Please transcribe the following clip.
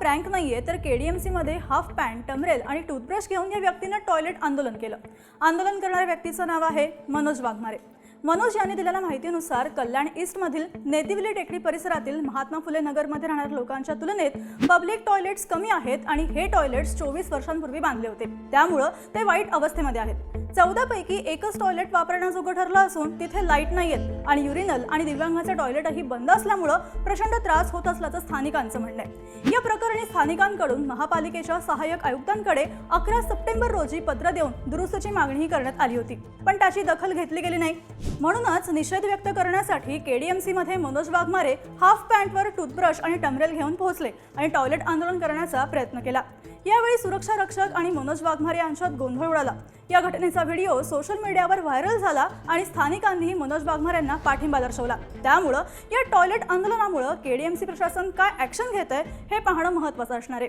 Prank आहे तर K D M सीमध्ये हाफ पॅन्ट टमरेल आणि टूथब्रश घेऊन या व्यक्तीनं टॉयलेट आंदोलन केलं. आंदोलन करणाऱ्या व्यक्तीचं नाव आहे मनोज वाघमारे. मनोज यांनी दिलेल्या माहितीनुसार कल्याण ईस्टमधील नेतिवली टेकडी परिसरातील महात्मा फुले नगरमध्ये राहणाऱ्या लोकांच्या तुलनेत पब्लिक टॉयलेट्स कमी आहेत आणि हे टॉयलेट्स चोवीस वर्षांपूर्वी बांधले होते. त्यामुळं ते वाईट अवस्थेमध्ये आहेत. चौदा पैकी एकच टॉयलेट वापरण्याजोगं ठरलं असून तिथे लाइट नाहीयेत आणि युरिनल आणि दिव्यांगाचं टॉयलेटही बंद असल्यामुळं प्रचंड त्रास होत असल्याचं स्थानिकांचं म्हणणं आहे. या प्रकरणी स्थानिकांकडून महापालिकेच्या सहाय्यक आयुक्तांकडे अकरा सप्टेंबर रोजी पत्र देऊन दुरुस्तीची मागणीही करण्यात आली होती. पण त्याची दखल घेतली गेली नाही. म्हणूनच निषेध व्यक्त करण्यासाठी केडीएमसी मध्ये मनोज वाघमारे हाफ पॅन्टवर टूथब्रश आणि टमरेल घेऊन पोहोचले आणि टॉयलेट आंदोलन करण्याचा प्रयत्न केला. यावेळी सुरक्षा रक्षक आणि मनोज वाघमारे यांच्यात गोंधळ उडाला. या घटनेचा व्हिडिओ सोशल मीडियावर व्हायरल झाला आणि स्थानिकांनीही मनोज वाघमारे यांना पाठिंबा दर्शवला. त्यामुळं या टॉयलेट आंदोलनामुळं केडीएमसी प्रशासन काय ऍक्शन घेत आहे हे पाहणं महत्त्वाचं असणार आहे.